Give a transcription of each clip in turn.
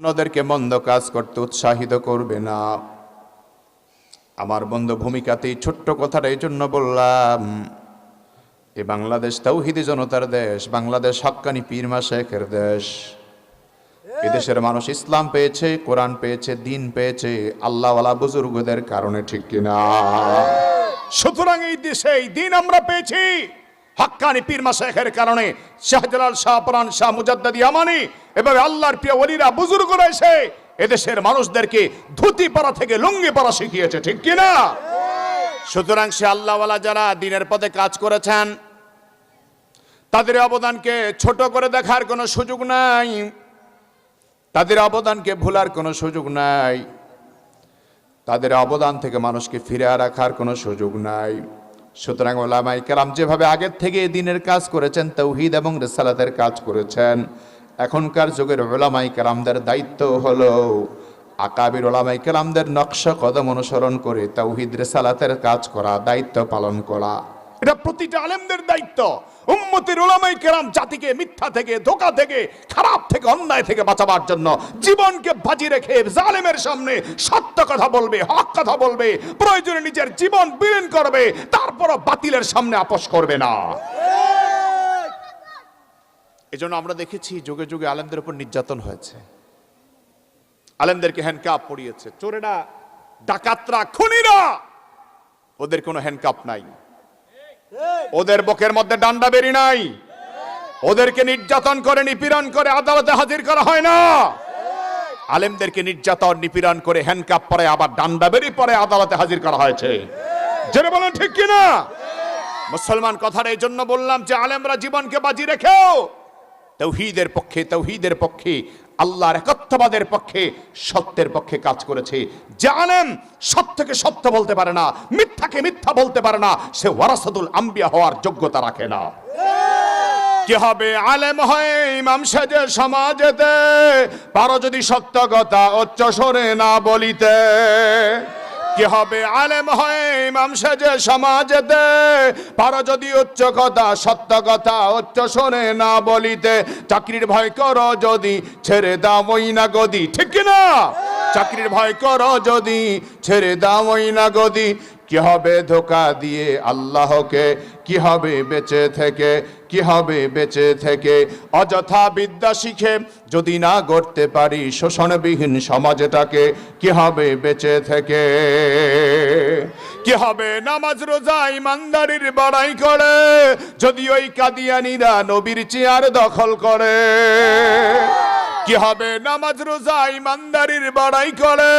অন্যদেরকে মন্দ কাজ করতে উৎসাহিত করবে না। আমার বন্ধু ভূমিকাতে এই ছোট্ট কথাটা এই জন্য বললাম, এ বাংলাদেশ তৌহিদি জনতার দেশ, বাংলাদেশ হক্কানি পীর শেখের দেশ। এদেশের মানুষ ইসলাম পেয়েছে, কোরআন পেয়েছে, দিন পেয়েছে, আল্লাহওয়ালা বুজুর্গদের কারণে ঠিক কিনা। সুতরাং এই দেশে এই দিন আমরা পেয়েছি। হাক্কানি পীর মাসায়েখের কারণে শাহজালাল শাহ পরান শাহ, মুজাদ্দাদি, আমানি এভাবে আল্লাহর প্রিয় ওলিরা বুজুর্গরা এসে এদেশের মানুষদেরকে ধুতি পরা থেকে লুঙ্গি পরা শিখিয়েছে, ঠিক কিনা সুতরাং সে আল্লাহওয়ালা যারা দিনের পথে কাজ করেছেন, তাদের অবদানকে ছোট করে দেখার কোনো সুযোগ নাই। তাদের অবদানকে ভোলার কোনো সুযোগ নাই। তাদের অবদান থেকে মানুষকে ফিরে রাখার কোনো সুযোগ নাই। সুতরাং ওলামাই কেরাম যেভাবে আগের থেকে দিনের কাজ করেছেন, তৌহিদ এবং রেসালাতের কাজ করেছেন। এখনকার যুগের ওলামাই কেরামদের দায়িত্ব হলো আকাবির ওলামাই কেরামদের নকশা কদম অনুসরণ করে তৌহিদ, রেসালাতের কাজ করা, দায়িত্ব পালন করা। এটা প্রতিটা আলেমদের দায়িত্ব। উম্মতের ওলামাই কেরাম জাতিকে মিথ্যা থেকে, ধোকা থেকে, খারাপ থেকে, অন্যায় থেকে বাঁচাবার জন্য জীবনকে বাজি রেখে জালেমের সামনে সত্য কথা বলবে, হক কথা বলবে, প্রয়োজনে নিজের জীবন বিলীন করবে, তারপরও বাতিলের সামনে আপোষ করবে না। এজন্য আমরা দেখেছি যুগে যুগে আলেমদের উপর নির্যাতন হয়েছে। আলেমদেরকে হ্যান্ডকাপ পড়িয়েছে চোরেরা, ডাকাতরা, খুনিরা, ওদের কোনো হ্যান্ডকাপ নাই। ওদের বুকের মধ্যে ডান্ডা বেরি নাই। ওদেরকে নির্যাতন করে, নিপীড়ন করে, আদালতে হাজির করা হয় না। আলেমদেরকে নির্যাতন, নিপীড়ন করে হ্যান্ডকাপ পরে, আবার ডান্ডা বেরি পরে আদালতে হাজির করা হয়েছে। জেনে বলেন ঠিক কিনা মুসলমান কথাটা এই জন্য বললাম যে, আলেমরা জীবনকে বাজি রেখেও, তৌহিদের পক্ষে তৌহিদের পক্ষে আল্লাহর একত্ববাদের পক্ষে, সত্যের পক্ষে কাজ করেছে। জানেন, সত্যকে সত্য বলতে পারে না, মিথ্যাকে মিথ্যা বলতে পারে না, সে ওয়ারাসাতুল আম্বিয়া হওয়ার যোগ্যতা রাখে না। কি হবে? আলেম হয় সেজে সমাজেতে, পারো যদি সত্য কথা, উচ্চ সরে না বলিতে। কি হবে? আলেম হয়ে ইমাম সেজে সমাজেতে পারো যদি উচ্চ কথা, সত্য কথা, উচ্চ শোনে না বলিতে। চাকরির ভয় করো যদি, ছেড়ে দাও ওই না গদি ঠিক না? চাকরির ভয় করো যদি, ছেড়ে দাও ওই না গদি কি হবে ধোকা দিয়ে আল্লাহকে? কি হবে বেঁচে থেকে? কি হবে বেঁচে থেকে? অযথা বিদ্যা শিখে যদি না গড়তে পারি শোষণবিহীন সমাজটাকে, কি হবে বেঁচে থেকে? কি হবে নামাজ রোজা ইমানদারির বড়াই করে? যদি ওই কাদিয়ানিরা নবীর চেয়ার দখল করে? কি হবে? নামাজ রোজা ইমানদারির বড়াই করে।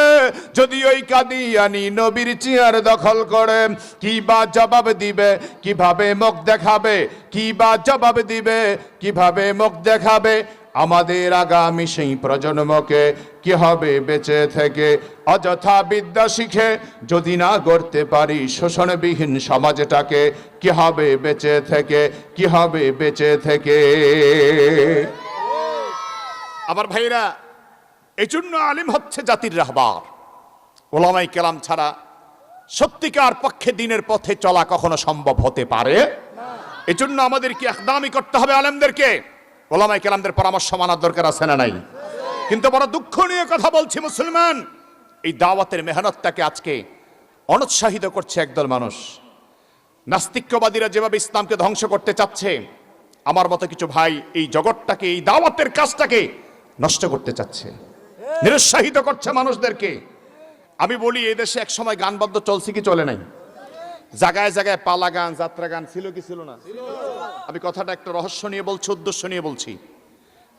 যদি ওই কাদিয়ানি নবীর চেয়ার দখল করে, কি বা জবাব দিবে? কীভাবে মুখ দেখাবে? কি বা জবাব দিবে? কীভাবে মুখ দেখাবে? আমাদের আগামী সেই প্রজন্মকে কি হবে বেঁচে থেকে? অযথা বিদ্যা শিখে যদি না গড়তে পারি শোষণবিহীন সমাজটাকে, কি হবে বেঁচে থেকে? কি হবে বেঁচে থেকে? আমার ভাইরা এই জন্য আলিম হচ্ছে জাতির রাহবার। ওলামাই কেলাম ছাড়া সত্যিকার পক্ষে দিনের পথে চলা কখনো সম্ভব হতে পারে। এই জন্য আমাদেরকে একদামি করতে হবে আলেমদেরকে। ওলামাই কেলামদের পরামর্শ মানার দরকার আছে না নাই? কিন্তু বড় দুঃখ নিয়ে কথা বলছি মুসলমান, এই দাওয়াতের মেহনতটাকে আজকে অনুৎসাহিত করছে একদল মানুষ। নাস্তিক্যবাদীরা যেভাবে ইসলামকে ধ্বংস করতে চাচ্ছে, আমার মতো কিছু ভাই এই জগৎটাকে, এই দাওয়াতের কাজটাকে নষ্ট করতে চাচ্ছে। নিরুৎসাহিত করছে মানুষদেরকে। আমি বলি, এই দেশে এক সময় গানবদ্ধ চলছে কি চলে নাই? জায়গায় জায়গায় পালা গান, যাত্রা গান ছিল কি ছিল না? আমি কথাটা একটা রহস্য নিয়ে বলছি, উদ্দেশ্য নিয়ে বলছি।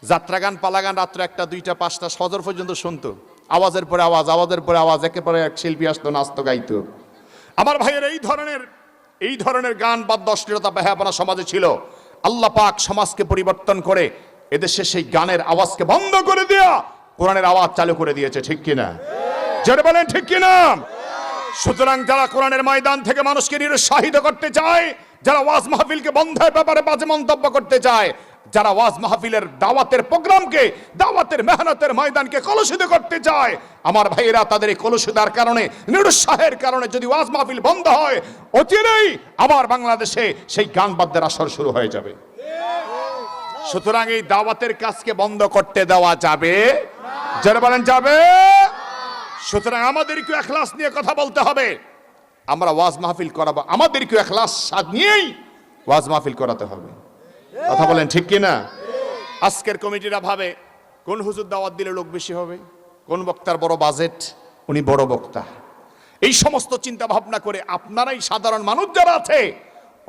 যাত্রা গান, পালা গান রাত্রে একটা, দুইটা, পাঁচটা, সজর পর্যন্ত শুনতো। আওয়াজের পরে আওয়াজ, আওয়াজের পরে আওয়াজ একেবারে এক শিল্পী আসতো, নাচতো, গাইতো। আমার ভাইয়ের এই ধরনের এই ধরনের গান বাদ্য অশ্লীলতা বেহাপনা সমাজে ছিল। আল্লাহ পাক সমাজকে পরিবর্তন করে এদেশে সেই গানের আওয়াজকে বন্ধ করে দেয়া কোরআনের আওয়াজ চালু করে দিয়েছে, ঠিক কিনা? জোরে বলেন, ঠিক কিনা? সুতরাং যারা কোরআনের ময়দান থেকে মানুষকে নিরুৎসাহিত করতে চায়, যারা ওয়াজ মাহফিলকে বন্ধের ব্যাপারে বাজে মন্তব্য করতে চায়, যারা ওয়াজ মাহফিলের দাওয়াতের প্রোগ্রামকে, দাওয়াতের মেহনতের ময়দানকে কলুষিত করতে চায়, আমার ভাইয়েরা, তাদের এই কলুষিতার কারণে, নিরুৎসাহের কারণে যদি ওয়াজ মাহফিল বন্ধ হয়, অচিরেই আবার বাংলাদেশে সেই গান বাদ্যের আসর শুরু হয়ে যাবে। সুতরাং এই দাওয়াতের কাজকে বন্ধ করতে দেওয়া যাবে। যারা বলেন, যাবে। সুতরাং আমাদেরকে এখলাস নিয়ে কথা বলতে হবে। আমরা ওয়াজ মাহফিল করাবো। আমাদেরকে এখলাস স্বাদ নিয়েই ওয়াজ মাহফিল করাতে হবে। কথা বলেন ঠিক কি না আজকের কমিটিরা ভাবে কোন হুজুর দাওয়াত দিলে লোক বেশি হবে? কোন বক্তার বড় বাজেট? উনি বড় বক্তা। এই সমস্ত চিন্তা ভাবনা করে আপনারাই সাধারণ মানুষ যারা আছে,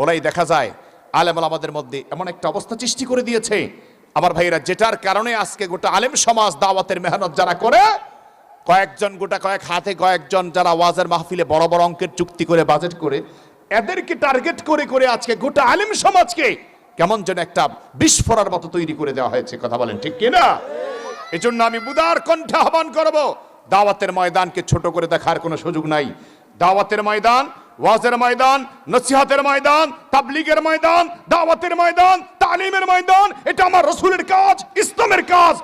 ওরাই দেখা যায় আলেম আমাদের মধ্যে এমন একটা অবস্থা সৃষ্টি করে দিয়েছে। আমার ভাইরা যেটার কারণে আজকে গোটা আলেম সমাজ দাওয়াতের মেহনত যারা করে, কয়েকজন গোটা কয়েক হাতে কয়েকজন যারা ওয়াজের মাহফিলে বড় বড় অঙ্কের চুক্তি করে বাজেট করে, এদেরকে টার্গেট করে করে আজকে গোটা আলেম সমাজকে কেমন যেন একটা বিস্ফোরার মতো তৈরি করে দেওয়া হয়েছে। কথা বলেন, ঠিক কিনা এই জন্য আমি বুদার কণ্ঠে আহ্বান করব, দাওয়াতের ময়দানকে ছোট করে দেখার কোনো সুযোগ নাই। দাওয়াতের ময়দান ওয়াজের ময়দান, নসিহাতের ময়দান, তাবলিগের ময়দান, দাওয়াতের ময়দান, তালিমের ময়দান, এটা আমার রসুলের কাজ, ইসলামের কাজ।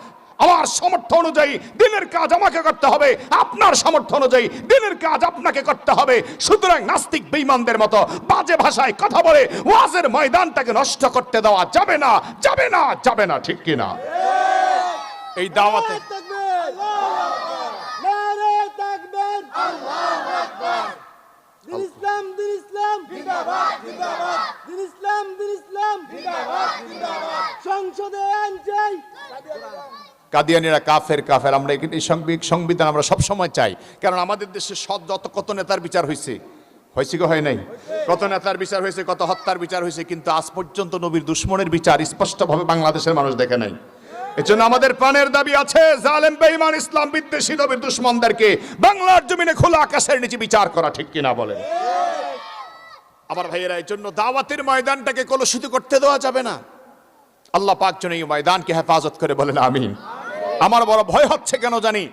আমার সামর্থ্য অনুযায়ী দিনের কাজ আমাকে করতে হবে, আপনার সামর্থ্য অনুযায়ী দিনের কাজ আপনাকে করতে হবে। সুতরাং নাস্তিক বেঈমানদের মতো বাজে ভাষায় কথা বলে ওয়াজের ময়দানটাকে নষ্ট করতে দেওয়া যাবে না যাবে না যাবে না, ঠিক কিনা? এই দাওয়াতে নারে তাকবীর দিন ইসলাম দিন ইসলাম দিন ইসলাম দিন ইসলাম। সংসদে আইন চাই। কাদিয়ানিরা কাফের কাফের। আমরা সংবি- সংবিধান আমরা সব সময় চাই। কারণ আমাদের দেশে সৎ যত কত নেতার বিচার হয়েছে হয়েছে কি হয় নাই? কত নেতার বিচার হয়েছে কত হত্যার বিচার হয়েছে কিন্তু আজ পর্যন্ত নবীর দুশ্মনের বিচার স্পষ্টভাবে বাংলাদেশের মানুষ দেখে নাই। এজন্য আমাদের প্রাণের দাবি আছে জালেম বেঈমান ইসলাম বিদ্বেষী নবীর দুশ্মনদেরকে বাংলার জমিনে খোলা আকাশের নিচে বিচার করা ঠিক কিনা বলেন? আমার ভাইয়েরা, এই জন্য দাওয়াতের ময়দানটাকে কলুষিত করতে দেওয়া যাবে না। আল্লাহ পাক যেন এই ময়দানকে হেফাজত করে বলেন, আমিন। আমার বড় ভয় হচ্ছে কেন জানি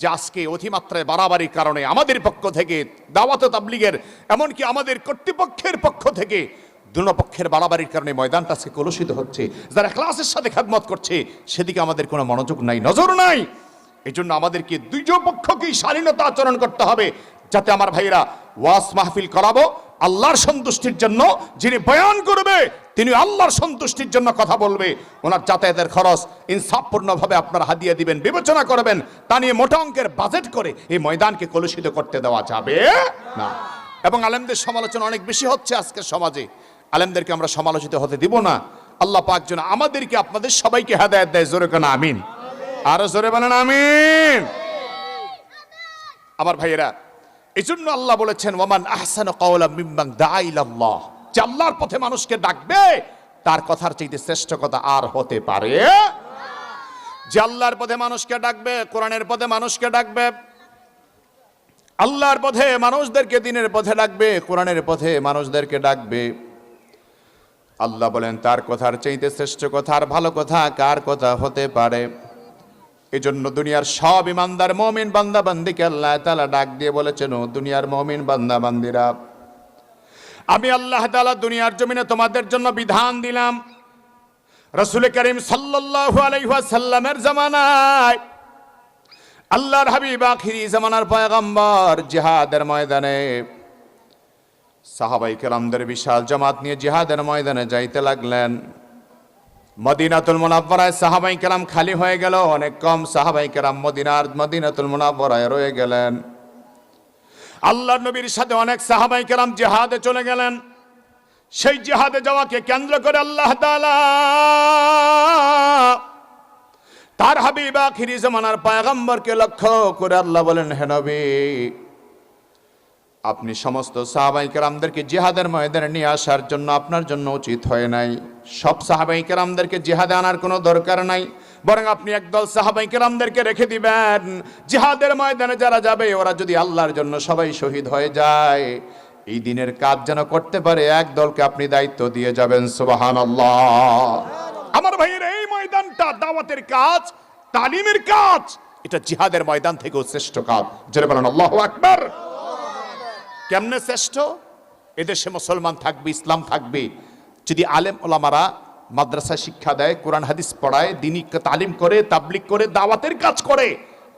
যে আজকে অতিমাত্রায় বাড়াবাড়ির কারণে আমাদের পক্ষ থেকে দাওয়াত তাবলিগের, এমনকি আমাদের কর্তৃপক্ষের পক্ষ থেকে দুপক্ষের বাড়াবাড়ির কারণে ময়দানটা আজকে কলুষিত হচ্ছে। যারা ক্লাসের সাথে খেদমত করছে, সেদিকে আমাদের কোনো মনোযোগ নাই, নজর নাই। এই জন্য আমাদেরকে দুইজন পক্ষকেই শালীনতা আচরণ করতে হবে। যাতে আমার ভাইয়েরা ওয়াস মাহফিল করাবো, আল্লাহর সন্তুষ্টির জন্য যিনি বয়ান করবে, তিনি আল্লাহর সন্তুষ্টির জন্য কথা বলবে। ওনার যাতায়াতের খরচ ইনসাফপূর্ণভাবে আপনারা হাদিয়ে দিবেন, বিবেচনা করবেন, তা নিয়ে মোটা অঙ্কের বাজেট করে এই ময়দানকে কলুষিত করতে দেওয়া যাবে না। এবং আলেমদের সমালোচনা অনেক বেশি হচ্ছে আজকের সমাজে। আলেমদেরকে আমরা সমালোচিত হতে দিব না। আল্লাহ পাক যেন আমাদেরকে, আপনাদের সবাইকে হেদায়ত দেয়। জোরে কেন, আমিন। আরও জোরে বলেন, আমিন। আমার ভাইয়েরা এই জন্য আল্লাহ বলেছেন, ওমান আহসান কওলা মিম্বাং দাইলাল্লাহ যে আল্লাহর পথে মানুষকে ডাকবে, তার কথার চাইতে শ্রেষ্ঠ কথা আর হতে পারে। যে আল্লাহর পথে মানুষকে ডাকবে, কোরআনের পথে মানুষকে ডাকবে, আল্লাহর পথে মানুষদেরকে দিনের পথে ডাকবে, কোরআনের পথে মানুষদেরকে ডাকবে। আল্লাহ বলেন, তার কথার চাইতে শ্রেষ্ঠ কথা আর ভালো কথা কার কথা হতে পারে? এই জন্য দুনিয়ার সব ইমানদার মমিন বান্দা বান্দিকে আল্লাহ তালা ডাক দিয়ে বলেছেন, ও দুনিয়ার মমিন বান্দা বান্দিরা, আমি আল্লাহ তালা দুনিয়ার জমিনে তোমাদের জন্য বিধান দিলাম। রসুল করিম সাল্লাল্লাহু আলাইহি ওয়াসাল্লামের জামানায় আল্লাহর হাবিব আখিরি জামানার পয়গম্বর জিহাদের ময়দানে সাহাবাই কেরামদের বিশাল জামাত নিয়ে জিহাদের ময়দানে যাইতে লাগলেন। মদিনাতুল মুনাব্বরায় সাহাবাই কেরাম খালি হয়ে গেল, অনেক কম সাহাবাই কেরাম মদিনার, মদিনাতুল মুনাব্বরায় রয়ে গেলেন। আল্লাহ নবীর সাথে অনেক সাহাবাই কেরাম জিহাদে চলে গেলেন। সেই জিহাদে যাওয়াকে কেন্দ্র করে আল্লাহ তার হাবিব আখিরি জামানার পায়গম্বরকে লক্ষ্য করে আল্লাহ বলেন, হে নবী আপনি সমস্ত সাহাবাই কেরামদেরকে জিহাদের ময়দানে নিয়ে আসার জন্য আপনার জন্য উচিত হয় নাই। সব সাহাবাই কেরামদেরকে জিহাদে আনার কোনো দরকার নাই। বরং আপনি একদল সাহাবাই কেরামদেরকে রেখে দিবেন। জিহাদের ময়দানে যারা যাবে, ওরা যদি আল্লাহর জন্য সবাই শহীদ হয়ে যায়, এই দিনের কাজ যেন করতে পারে, এক দলকে আপনি দায়িত্ব দিয়ে যাবেন সুবাহান আমার ভাইয়ের এই ময়দানটা দাওয়াতের কাজ, তালিমের কাজ, এটা জিহাদের ময়দান থেকেও শ্রেষ্ঠ কাজ। যেটা বলেন, আল্লাহ আকবার। কেমনে শ্রেষ্ঠ? এদেশে মুসলমান থাকবে, ইসলাম থাকবে। যদি আলেম ওলামারা মাদ্রাসা শিক্ষা দেয়, কোরআন, হাদিস পড়ায় দিনী তালিম করে তাবলিক করে, দাওয়াতের কাজ করে,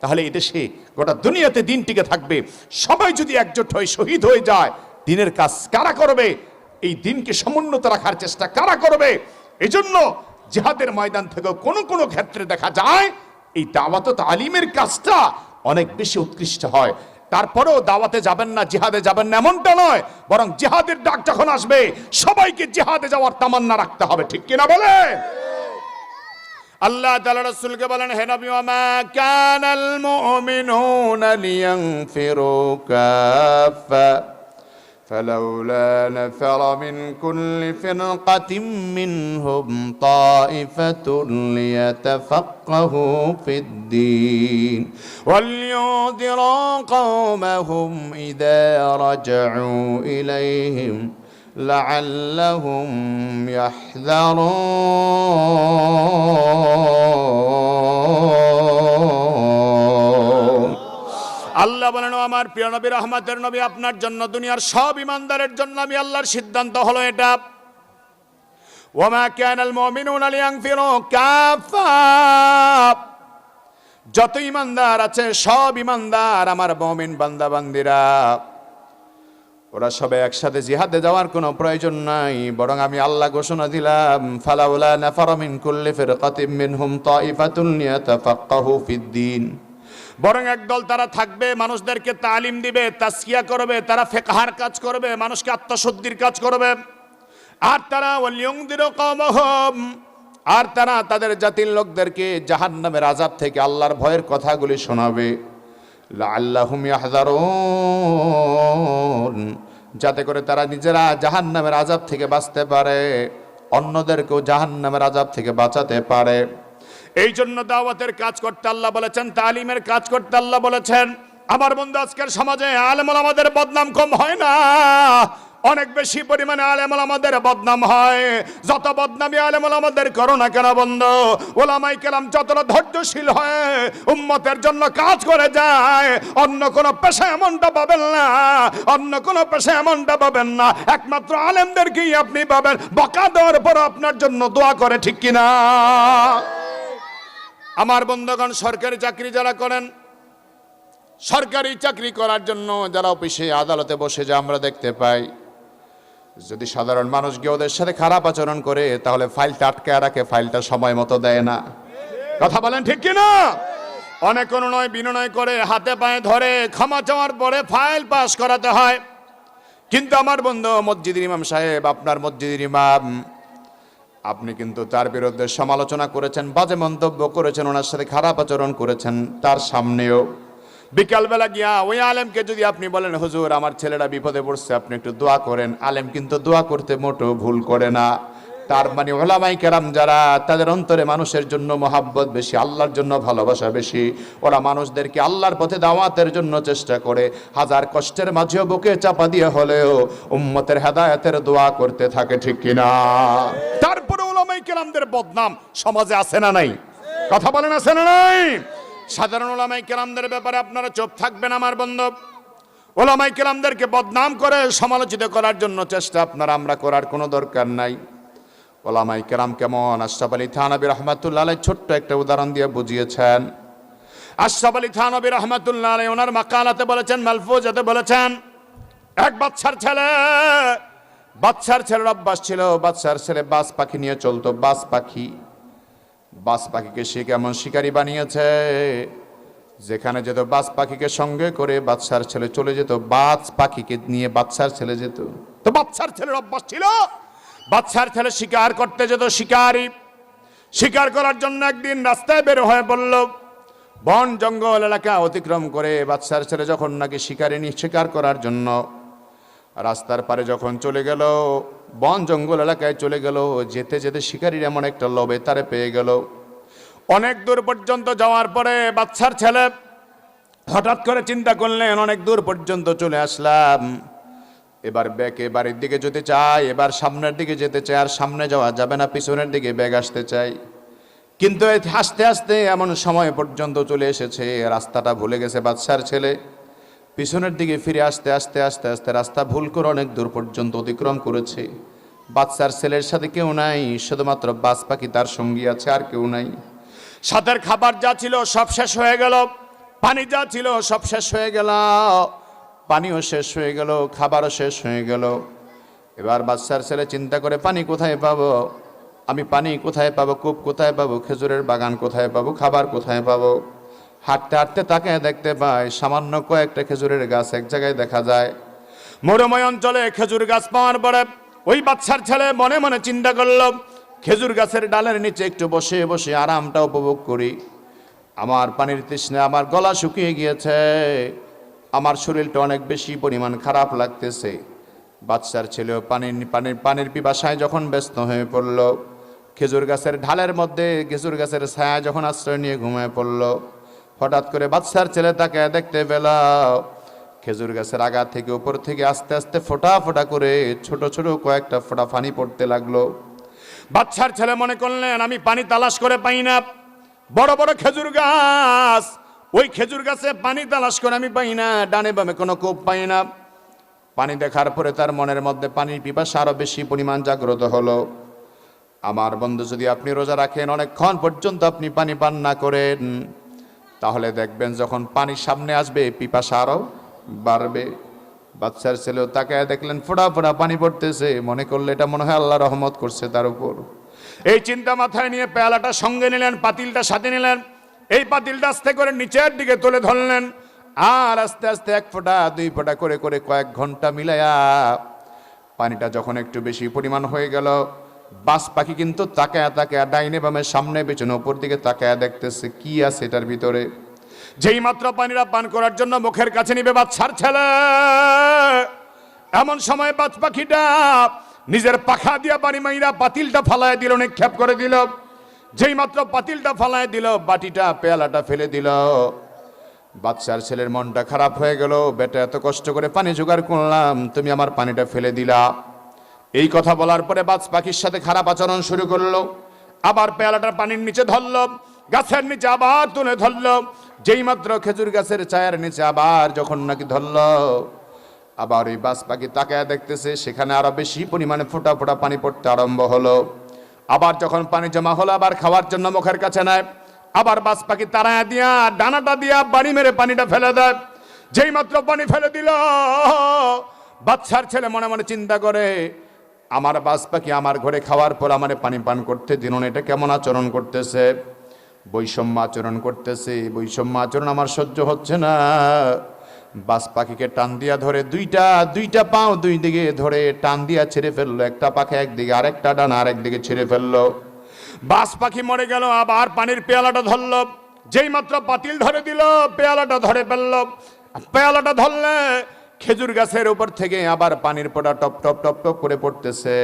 তাহলে এদেশে গোটা দুনিয়াতে দিন টিকে থাকবে। সবাই যদি একজোট হয়ে শহীদ হয়ে যায়, দিনের কাজ কারা করবে? এই দিনকে সমুন্নত রাখার চেষ্টা কারা করবে? এজন্য জিহাদের ময়দান থেকেও কোনো কোনো ক্ষেত্রে দেখা যায়, এই দাওয়াত তালিমের কাজটা অনেক বেশি উৎকৃষ্ট হয়। তারপরেও দাওয়াতে যাবেন না, জিহাদে যাবেন না, এমনটা নয়। বরং জিহাদের ডাক যখন আসবে, সবাইকে জিহাদে যাওয়ার তামান্না রাখতে হবে, ঠিক কিনা বলে আল্লাহ তাআলা রাসূলকে বলেন, হে নবী ওমা কানাল মুমিনুনা লিয়ানফিরু কাফা فلولا نفر من كل فرقة منهم طائفة ليتفقهوا في الدين. ولينذروا قومهم إذا رجعوا إليهم لعلهم يحذرون. আল্লাহ বলেন আমার প্রিয় নবী, রহমতের নবী, আপনার জন্য দুনিয়ার সব ইমানদারের জন্য আমি আল্লাহর সিদ্ধান্ত হলো এটা। ওমা ক্যানাল মুমিনুনা লিয়ানফিরু কাফা যত ইমানদার আছে, সব ইমানদার আমার মুমিন বান্দা বান্দিরা ওরা সবাই একসাথে জিহাদে যাওয়ার কোনো প্রয়োজন নাই, বরং আমি আল্লাহ ঘোষণা দিলাম, ফালাউলা নাফারা মিন কুল্লি ফিরকাতিম মিনহুম তাইফাতুন লিয়াতাফাক্কাহু ফিদ্দিন বরং একদল তারা থাকবে, মানুষদেরকে তালিম দিবে তাসকিয়া করবে, তারা ফেকাহার কাজ করবে, মানুষকে আত্মশুদ্ধির কাজ করবে। আর তারা কওমহুম, আর তারা তাদের জাতির লোকদেরকে জাহান্নামের আযাব থেকে আল্লাহর ভয়ের কথাগুলি শোনাবে। যাতে করে তারা নিজেরা জাহান্নামের আযাব থেকে বাঁচতে পারে, অন্যদেরকেও জাহান্নামের আযাব থেকে বাঁচাতে পারে। এই জন্য দাওয়াতের কাজ করতে আল্লাহ বলেছেন, তালিমের কাজ করতে আল্লাহ বলেছেন। আমার বন্ধু, আজকের সমাজে আলেমল আমাদের বদনাম কম হয় না। অনেক বেশি পরিমাণে আলেমল আমাদের বদনাম হয়। যত বদনামি আলেমল আমাদের করো না কেন বন্ধ? ওলামাই কেলাম যতটা ধৈর্যশীল হয়, উম্মতের জন্য কাজ করে যায়। অন্য কোনো পেশা এমনটা পাবেন না, অন্য কোনো পেশা এমনটা পাবেন না। একমাত্র আলেমদেরকেই আপনি পাবেন। বকা দেওয়ার পর আপনার জন্য দোয়া করে ঠিক কিনা? আমার বন্ধুগণ, সরকারি চাকরি যারা করেন, সরকারি চাকরি করার জন্য যারা অফিসে, আদালতে বসে যা আমরা দেখতে পাই, যদি সাধারণ মানুষ গিয়ে ওদের সাথে খারাপ আচরণ করে, তাহলে ফাইলটা আটকে রাখে, ফাইলটা সময় মতো দেয় না। কথা বলেন ঠিক কিনা অনেক অনুনয় বিনয় করে, হাতে পায়ে ধরে, ক্ষমা চাওয়ার পরে ফাইল পাস করাতে হয়। কিন্তু আমার বন্ধু মসজিদের ইমাম সাহেব, আপনার মসজিদের ইমাম আপনি কিন্তু তার বিরুদ্ধে সমালোচনা করেছেন, বাজে মন্তব্য করেছেন, ওনার সাথে খারাপ আচরণ করেছেন, তার সামনেও। বিকালবেলা গিয়া ওই আলেমকে যদি আপনি বলেন, হুজুর, আমার ছেলেরা বিপদে পড়ছে, আপনি একটু দোয়া করেন। আলেম কিন্তু দোয়া করতে মোটেও ভুল করে না। তার মানে ওলামাই কেরাম যারা, তাদের অন্তরে মানুষের জন্য মহাব্বত বেশি, আল্লাহর জন্য ভালোবাসা বেশি। ওরা মানুষদেরকে আল্লাহর পথে দাওয়াতের জন্য চেষ্টা করে। হাজার কষ্টের মাঝেও বুকে চাপা দিয়ে হলেও উম্মতের হেদায়তের দোয়া করতে থাকে, ঠিক কিনা তারপরে ওলামাই কেরামদের বদনাম সমাজে আছে না নাই? কথা বলেন, আছে না নাই? সাধারণ ওলামাই কেরামদের ব্যাপারে আপনারা চুপ থাকবেন আমার বন্ধু। ওলামাই কেরামদেরকে বদনাম করে সমালোচিত করার জন্য চেষ্টা আপনারা, আমরা করার কোনো দরকার নাই। ওলামাই কেরাম কেমন? আশরাফ আলী থানবী রহমাতুল্লাহ আলাই ছোট্ট একটা উদাহরণ দিয়ে বুঝিয়েছেন। আশরাফ আলী থানবী রহমাতুল্লাহ আলাই ওনার মাকালাতে বলেছেন, মালফুজাতে বলেছেন, এক বাচ্চার ছেলে, বাচ্চার ছেলের অভ্যাস ছিল, বাচ্চার ছেলে বাস পাখি নিয়ে চলতো, বাস পাখি। বাস পাখিকে সে কেমন শিকারি বানিয়েছে? যেখানে যেত বাস পাখিকে সঙ্গে করে বাচ্চার ছেলে চলে যেত বাজ পাখিকে নিয়ে বাচ্চার ছেলে যেত। তো বাচ্চার ছেলের অভ্যাস ছিল বাচ্চার ছেলে শিকার করতে যেত শিকারি। শিকার করার জন্য একদিন রাস্তায় বের হয়ে পড়ল বন, জঙ্গল, এলাকা অতিক্রম করে বাচ্চার ছেলে যখন নাকি শিকারি নিয়ে শিকার করার জন্য রাস্তার পারে যখন চলে গেল, বন, জঙ্গল, এলাকায় চলে গেল, যেতে যেতে শিকারির এমন একটা লোভে তারে পেয়ে গেল। অনেক দূর পর্যন্ত যাওয়ার পরে বাচ্চার ছেলে হঠাৎ করে চিন্তা করলেন, অনেক দূর পর্যন্ত চলে আসলাম। এবার ব্যাকে বাড়ির দিকে যেতে চাই এবার সামনের দিকে যেতে চাই আর সামনে যাওয়া যাবে না, পিছনের দিকে ব্যাগ আসতে চাই কিন্তু আস্তে আস্তে এমন সময় পর্যন্ত চলে এসেছে, রাস্তাটা ভুলে গেছে বাচ্চার ছেলে। পিছনের দিকে ফিরে আসতে আসতে, আস্তে আস্তে রাস্তা ভুল করে অনেক দূর পর্যন্ত অতিক্রম করেছে। বাচ্চার ছেলের সাথে কেউ নাই, শুধুমাত্র বাস পাখি তার সঙ্গী আছে, আর কেউ নাই। সাথের খাবার যা ছিল সব শেষ হয়ে গেল, পানি যা ছিল সব শেষ হয়ে গেল। পানিও শেষ হয়ে গেল, খাবারও শেষ হয়ে গেল। এবার বাচ্চার ছেলে চিন্তা করে, পানি কোথায় পাবো? আমি পানি কোথায় পাবো? কূপ কোথায় পাবো? খেজুরের বাগান কোথায় পাবো? খাবার কোথায় পাবো? হাঁটতে হাঁটতে তাকে দেখতে পাই, সামান্য কয়েকটা খেজুরের গাছ এক জায়গায় দেখা যায়। মরুময় অঞ্চলে খেজুর গাছ পাওয়ার পরে ওই বাচ্চার ছেলে মনে মনে চিন্তা করল, খেজুর গাছের ডালের নিচে একটু বসে বসে আরামটা উপভোগ করি। আমার পানির তৃষ্ণা, আমার গলা শুকিয়ে গিয়েছে। আমার শরীরটা অনেক বেশি পরিমাণ খারাপ লাগতেছে। বাচ্চার ছেলেও পানির পানির পানির পিপাসায় যখন ব্যস্ত হয়ে পড়ল, খেজুর গাছের ঢালের মধ্যে খেজুর গাছের ছায়া যখন আশ্রয় নিয়ে ঘুমিয়ে পড়ল, হঠাৎ করে বাচ্চার ছেলে তাকে দেখতে পেল। খেজুর গাছের আগা থেকে উপর থেকে আস্তে আস্তে ফোটা ফোটা করে ছোট ছোট কয়েকটা ফোঁটা পানি পড়তে লাগল। বাচ্চার ছেলে মনে করলেন, আমি পানি তালাশ করে পাই না। বড় বড় খেজুর গাছ ওই খেজুর গাছে পানি তালাশ করে আমি পাই না, ডানে বামে কোনো কূপ পাই না। পানি দেখার পরে তার মনের মধ্যে পানির পিপাসা আরও বেশি পরিমাণ জাগ্রত হলো। আমার বন্ধু, যদি আপনি রোজা রাখেন, অনেকক্ষণ পর্যন্ত আপনি পানি পান না করেন, তাহলে দেখবেন যখন পানি সামনে আসবে, পিপাসা আরও বাড়বে। বাচ্চার ছেলেও তাকে দেখলেন, ফোড়া ফোড়া পানি পড়তেছে। মনে করলে এটা মনে হয় আল্লাহ রহমত করছে তার উপর। এই চিন্তা মাথায় নিয়ে পেয়ালাটা সঙ্গে নিলেন, পাতিলটা সাথে নিলেন। এই পাতিলটা আস্তে করে নিচের দিকে তুলে ধরলেন। আর আস্তে আস্তে এক ফোঁটা, দুই ফোঁটা করে করে কয়েক ঘণ্টা মিলাইয়া পানিটা যখন একটু বেশি পরিমাণ হয়ে গেল, বাস পাখি কিন্তু তাকায়া তাকায়া ডাইনে বামে সামনে পেছনে উপর দিকে তাকায়া দেখতেছে কি আছে এটার ভিতরে। যেই মাত্র পানিরা পান করার জন্য মুখের কাছে নিবে বাচ্চার ছেলে এমন সময় বাজ পাখিটা নিজের পাখা দিয়া পানি মাইরা পাতিলটা ফালায় দিল, নিক্ষেপ করে দিল। যেই মাত্র পাতিলটা ফালায় দিল, বাটিটা, পেয়ালাটা ফেলে দিল। বাচ্চার ছেলের মনটা খারাপ হয়ে গেল। বেটা, এত কষ্ট করে পানি জোগাড় করলাম, তুমি আমার পানিটা ফেলে দিলা। এই কথা বলার পরে বাজ পাখির সাথে খারাপ আচরণ শুরু করল। আবার পেয়ালাটা পানির নিচে ধরলো, গাছের নিচে আবার তুলে ধরলো। যেই মাত্র খেজুর গাছের চায়ের নিচে আবার যখন নাকি ধরলো, আবার ওই বাস পাখি তাকায় দেখতেছে, সেখানে আরও বেশি পরিমাণে ফোটা ফোটা পানি পড়তে আরম্ভ হলো। আবার যখন পানি জমা হলো, আবার খাওয়ার জন্য মুখের কাছে নেয়। আবার বাস পাখি তারায় দিয়া, ডানাটা দিয়া বাড়ি মেরে পানিটা ফেলে দেয়। যেই মাত্র পানি ফেলে দিল বাচ্চার ছেলে মনে মনে চিন্তা করে, আমার বাস পাখি আমার ঘরে খাওয়ার পর আমার পানি পান করতে দিন এটা কেমন আচরণ করতেছে? বৈষম্য আচরণ করতেছে, বৈষম্য আচরণ আমার সহ্য হচ্ছে না। বাস পাখিকে টান দিয়া ধরে দুইটা দুইটা পাও দুই দিকে ধরে টান দিয়া ছেড়ে ফেলল। একটা পাখি একদিকে, আরেকটা ডানা আরেকদিকে ছেড়ে ফেলল। বাস পাখি মরে গেল, আবার পানির পেয়ালাটা ধরলো। যেই মাত্র পাতিল ধরে দিল, পেয়ালাটা ধরে ফেলল। পেয়ালাটা ধরলে খেজুর গাছের উপর থেকে আবার পানির পোড়া টপ টপ টপ টপ করে পড়তেছে।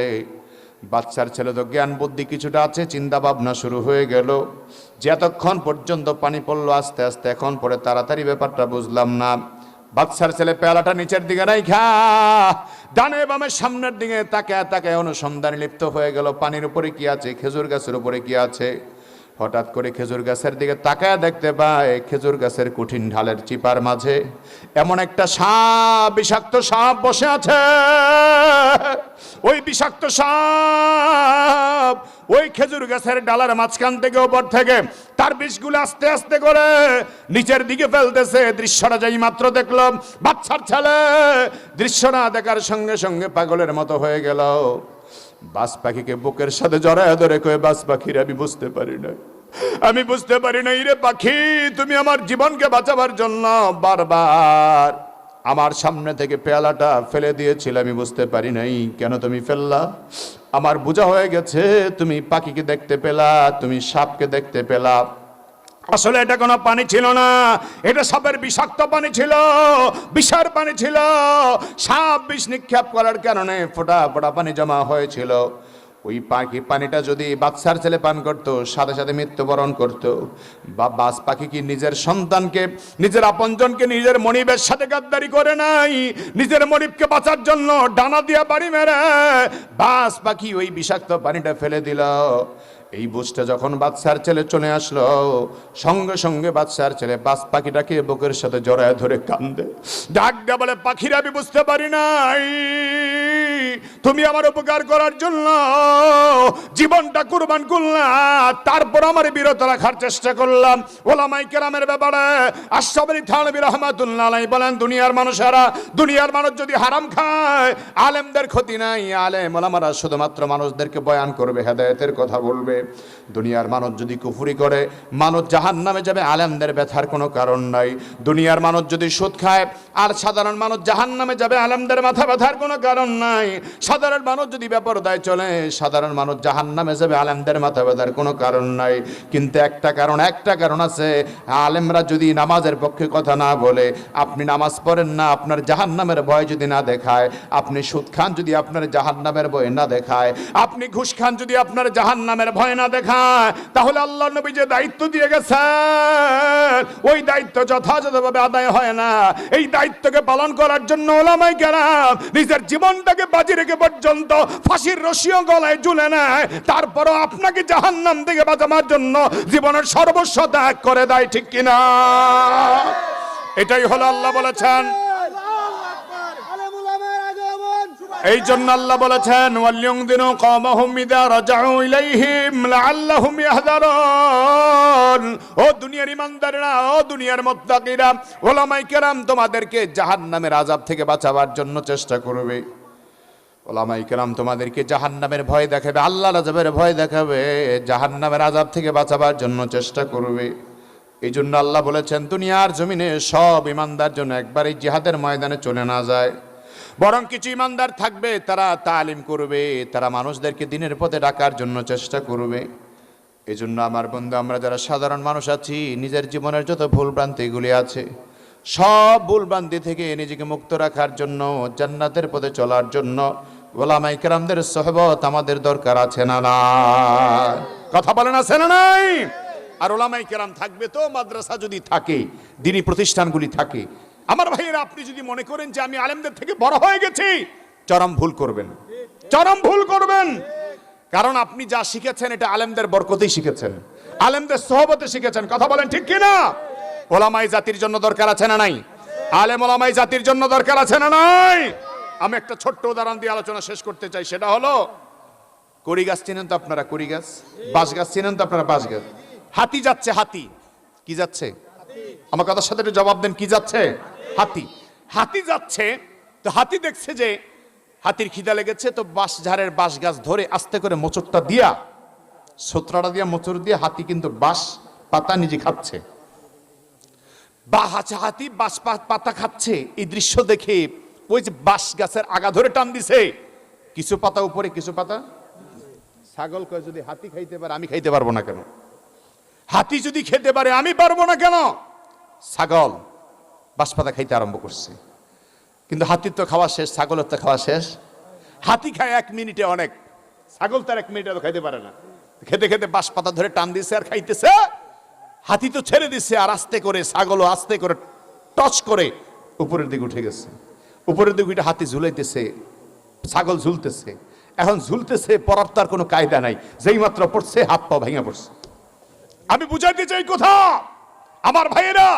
বাচ্চার ছেলে তো জ্ঞান বুদ্ধি কিছুটা আছে, চিন্তা ভাবনা শুরু হয়ে গেল। যে এতক্ষণ পর্যন্ত পানি পড়ল, আস্তে আস্তে এখন পরে তাড়াতাড়ি ব্যাপারটা বুঝলাম না। বাচ্চার ছেলে পেয়ালাটা নিচের দিকে নাই খা ডানে বামে সামনের দিকে তাকে তাকে অনুসন্ধানে লিপ্ত হয়ে গেল। পানির উপরে কি আছে? খেজুর গাছের উপরে কি আছে? হঠাৎ করে খেজুর গাছের দিকে তাকায় দেখতে পায় খেজুর গাছের কঠিন ঢালের চিপার মাঝে এমন একটা সাপ, বিষাক্ত সাপ বসে আছে। ওই বিষাক্ত সাপ ওই খেজুর গাছের ডালার মাঝখান থেকে ওপর থেকে তার বিষগুলো আস্তে আস্তে করে নিচের দিকে ফেলতেছে। দৃশ্যটা যাই মাত্র দেখলাম, বাচ্চার ছেলে। দৃশ্যটা দেখার সঙ্গে সঙ্গে পাগলের মতো হয়ে গেল। বাস পাখিকে বুকের সাথে জড়ায় ধরে কয়ে, বাস পাখির, আমি বুঝতে পারি না আমি বুঝতে পারি না রে পাখি, তুমি আমার জীবনকে বাঁচাবার জন্য বারবার আমার সামনে থেকে পেয়ালাটা ফেলে দিয়েছিল, আমি বুঝতে পারি নাই। কেন তুমি ফেললা? আমার বোঝা হয়ে গেছে, তুমি পাখিকে দেখতে পেলা, তুমি সাপকে দেখতে পেলা। আসলে এটা কোনো পানি ছিল না, এটা সাপের বিষাক্ত পানি ছিল, বিষার পানি ছিল। সাপ বিষ নিক্ষেপ করার কারণে ফোটা ফোটা পানি জমা হয়েছিল। ওই পাখি পানিটা যদি বাচ্চার ছেলে পান করত, সাথে সাথে মৃত্যুবরণ করত, বা বাস পাখি কি নিজের সন্তানকে, নিজের আপনজনকে, নিজের মনিবের সাথে গাদ্দারি করে নাই? নিজের মনিবকে বাঁচার জন্য ডানা দিয়া বাড়ি মেরে বাস পাখি ওই বিষাক্ত পানিটা ফেলে দিল। এই বুঝটা যখন বাচ্চার ছেলে চলে আসলো, সঙ্গে সঙ্গে বাচ্চার ছেলে বাস পাখিটাকে বুকের সাথে জড়ায় ধরে কান্দে। ডাক দেয়া বলে, পাখিরা, আমি বুঝতে পারি নাই। তুমি আমার উপকার করার জন্য জীবনটা কুরবান করলাম তারপর আমার বিরত রাখার চেষ্টা করলাম। ওলামাই কেরামের ব্যাপারে আশরাফ থানবী রহমাতুল্লাহ বলেন, দুনিয়ার মানুষেরা, দুনিয়ার মানুষ যদি হারাম খায়, আলেমদের ক্ষতি নাই। আলেম, ওলামারা শুধুমাত্র মানুষদেরকে বয়ান করবে, হেদায়েতের কথা বলবে। দুনিয়ার মানুষ যদি কুফুরি করে মানুষ জাহান নামে যাবে, আলেমদের ব্যথার কোনো কারণ নাই। দুনিয়ার মানুষ যদি সুদ খায়, আর সাধারণ মানুষ জাহান নামে যাবে, আলেমদের মাথা ব্যথার কোনো কারণ নাই। সাধারণ মানুষ যদি ব্যাপারদায় চলে, সাধারণ মানুষ জাহান নামে যাবে, আলেমদের মাথা ব্যথার কোনো কারণ নাই। কিন্তু একটা কারণ একটা কারণ আছে, আলেমরা যদি নামাজের পক্ষে কথা না বলে, আপনি নামাজ পড়েন না, আপনার জাহান নামের ভয় যদি না দেখায়, আপনি সুদ খান যদি আপনার জাহান নামের ভয় না দেখায়, আপনি ঘুষ খান যদি আপনার জাহান নামের ভয় না দেখায়। তাহলে আল্লাহ নবী যে দায়িত্ব দিয়ে গেছেন, ওই দায়িত্ব যথাযথভাবে আদায় হয় না। এই দায়িত্বকে পালন করার জন্য ওলামাই কেরাম নিজের জীবনটাকে বাজি রেখে পর্যন্ত ফাঁসির রশিও গলায় ঝুলে নেয়। তারপরও আপনাকে জাহান্নাম থেকে বাঁচানোর জন্য জীবনের সর্বস্ব ত্যাগ করে দেয়, ঠিক কিনা? এটাই হলো আল্লাহ বলেছেন। এই জন্য আল্লাহ বলেছেন ওয়ালিয়ুনদিনু কওমাহুম ইযা রাজাউ ইলাইহিম লাআল্লাহুম ইয়াহদারুন। ও দুনিয়ার ইমানদাররা, ও দুনিয়ার মুত্তাকিরা, ওলামায়ে কেরাম তোমাদেরকে জাহান্নামের আযাব থেকে বাঁচাবার জন্য চেষ্টা করবে। ওলামাই কেরাম তোমাদেরকে জাহান্নামের ভয় দেখাবে, আল্লাহর আযাবের ভয় দেখাবে, জাহান্নামের আযাব থেকে বাঁচাবার জন্য চেষ্টা করবে। এই জন্য আল্লাহ বলেছেন, দুনিয়ার জমিনে সব ইমানদার জন্য একবারই জিহাদের ময়দানে চলে না যায়। বরং কিছু ইমানদার থাকবে, তারা তালিম করবে, তারা মানুষদেরকে দিনের পথে ডাকার জন্য চেষ্টা করবে। এই জন্য আমার বন্ধু, আমরা যারা সাধারণ মানুষ আছি, নিজের জীবনের যত ভুল ভ্রান্তিগুলি আছে, সব ভুল ভ্রান্তি থেকে নিজেকে মুক্ত রাখার জন্য, জান্নাতের পথে চলার জন্য ওলামাই কেরামদের সহবত আমাদের দরকার আছে না না কথা বলেন আছে না নাই? আর ওলামাই কেরাম থাকবে তো, মাদ্রাসা যদি থাকে, দিনী প্রতিষ্ঠানগুলি থাকে আমার ভাইয়েরা, আপনি যদি মনে করেন যে আমি আলেমদের থেকে বড় হয়ে গেছি, চরম ভুল করবেন। চরম ভুল করবেন। কারণ আপনি যা শিখেছেন, এটা আলেমদের বরকতেই শিখেছেন। আলেমদের সহবতে শিখেছেন। কথা বলেন ঠিক কিনা? ওলামাই জাতির জন্য দরকার আছে না নাই? আলেম ওলামাই জাতির জন্য দরকার আছে না নাই? আমি একটা ছোট্ট উদাহরণ দিয়ে আলোচনা শেষ করতে চাই। সেটা হলো, কড়ি গাছ চিনেন তো আপনারা? কড়ি গাছ? বাঁশ গাছ চিনেন তো আপনারা? বাঁশ গাছ। হাতি যাচ্ছে, হাতি। কি যাচ্ছে? আমার কথার সাথে একটু জবাব দেন, কি যাচ্ছে? হাতি। হাতি যাচ্ছে, তো হাতি দেখছে যে হাতির খিদা লেগেছে, তো বাঁশ ঝাড়ের বাঁশ গাছ ধরে আস্তে করে মোচরটা দিয়া, সোতরাটা দিয়া মোচর দিয়ে হাতি কিন্তু বাঁশ পাতা নিজে খাচ্ছে। বা হাঁচা হাতি বাঁশ পাতা খাচ্ছে। এই দৃশ্য দেখে ওই যে বাঁশ গাছের আগা ধরে টান দিছে। কিছু পাতা উপরে, কিছু পাতা ছাগল কয়, যদি হাতি খাইতে পারে, আমি খাইতে পারব না কেন? হাতি যদি খেতে পারে, আমি পারব না কেন? ছাগল বাঁশপাতা খাইতে আরম্ভ করছে। কিন্তু হাতির তো খাওয়া শেষ, ছাগলের তো খাওয়া শেষ। হাতি খায় এক মিনিটে অনেক, ছাগল তার এক মিনিটে তো খাইতে পারে না। খেতে খেতে বাঁশপাতা ধরে টান দিছে আর খাইতেছে। হাতি তো ছেড়ে দিছে আর আস্তে করে ছাগলও আস্তে করে টচ করে উপরের দিকে উঠে গেছে। উপরের দিকে উঠে হাতি ঝুলাইতেছে, ছাগল ঝুলতেছে। এখন ঝুলতেছে পরার তার কোনো কায়দা নাই। যেই মাত্র পড়ছে, হাত পা ভেঙে পড়ছে। আমি বুঝাইতে চাই কোথা, আমার ভাইয়েরা।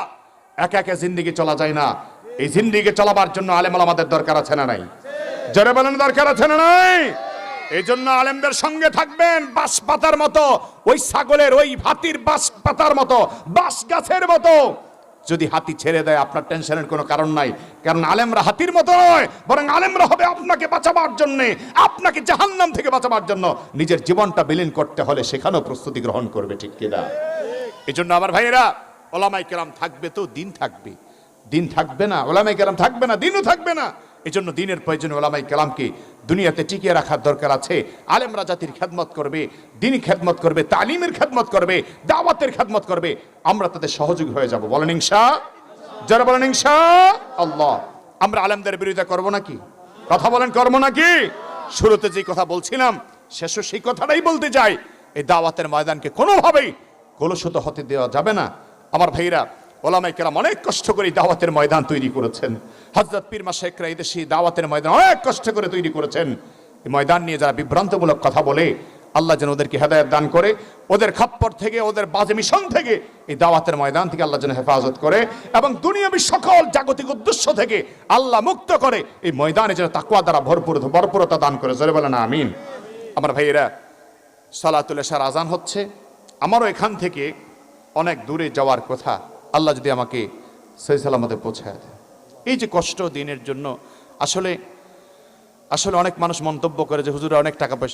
একা একা জিন্দিগি চলা যায় না। এই জিন্দিগি চলাবার জন্য আলেমাল আমাদের দরকার আছে না নাই? জোরে বলেন, দরকার আছে না নাই? এই জন্য আলেমদের সঙ্গে থাকবেন বাঁশ পাতার মতো, ওই ছাগলের ওই হাতির বাঁশ পাতার মতো, বাঁশ গাছের মতো। যদি হাতি ছেড়ে দেয়, আপনার টেনশনের কোনো কারণ নাই। কারণ আলেমরা হাতির মতো নয়, বরং আলেমরা হবে আপনাকে বাঁচাবার জন্য, আপনাকে জাহান্নাম থেকে বাঁচাবার জন্য। নিজের জীবনটা বিলীন করতে হলে সেখানেও প্রস্তুতি গ্রহণ করবে, ঠিক কিনা? এই জন্য আমার ভাইয়েরা ওলামাই কেরাম থাকবে তো, দিন থাকবে। দিন থাকবে না ওলামাই কেরাম থাকবে না, দিনও থাকবে না। এই জন্য দিনের প্রয়োজনে ওলামাই কেলামকে দুনিয়াতে টিকিয়ে রাখার দরকার আছে। আলেমরা জাতির খেদমত করবে দিনই খেদমত করবে, তালিমের খেদমত করবে, দাওয়াতের খেদমত করবে। আমরা তাদের সহযোগী হয়ে যাব। বলেন ইনশা, যারা বলেন ইনশা, আল্লাহ। আমরা আলেমদের বিরোধিতা করব নাকি? কথা বলেন, করব নাকি? শুরুতে যে কথা বলছিলাম শেষও সেই কথাটাই বলতে চাই। এই দাওয়াতের ময়দানকে কোনোভাবেই কলুষিত হতে দেওয়া যাবে না। আমার ভাইরা ওলামাই কেরাম অনেক কষ্ট করে দাওয়াতের ময়দান তৈরি করেছেন। হজরত পীরমা শেখরা এই দেশে দাওয়াতের ময়দান অনেক কষ্ট করে তৈরি করেছেন। এই ময়দান নিয়ে যারা বিভ্রান্তমূলক কথা বলে, আল্লাহ যেন ওদেরকে হেদায়ত দান করে, ওদের খাপ্পর থেকে, ওদের বাজে মিশন থেকে এই দাওয়াতের ময়দান থেকে আল্লাহ যেন হেফাজত করে এবং দুনিয়াবি সকল জাগতিক উদ্দেশ্য থেকে আল্লাহ মুক্ত করে এই ময়দানে যেন তাকুয়া দ্বারা ভরপুর ভরপুরতা দান করে। জোরে বলে না, আমিন। আমার ভাইয়েরা, সালাতুল এশার আজান হচ্ছে। আমারও এখান থেকে অনেক দূরে যাওয়ার কথা আল্লাহ যদি আমাকে সেই সালামতে পৌঁছায় দেয়। এই যে কষ্ট দিনের জন্য, আসলে আসলে অনেক মানুষ মন্তব্য করে যে হুজুরে অনেক টাকা পয়সা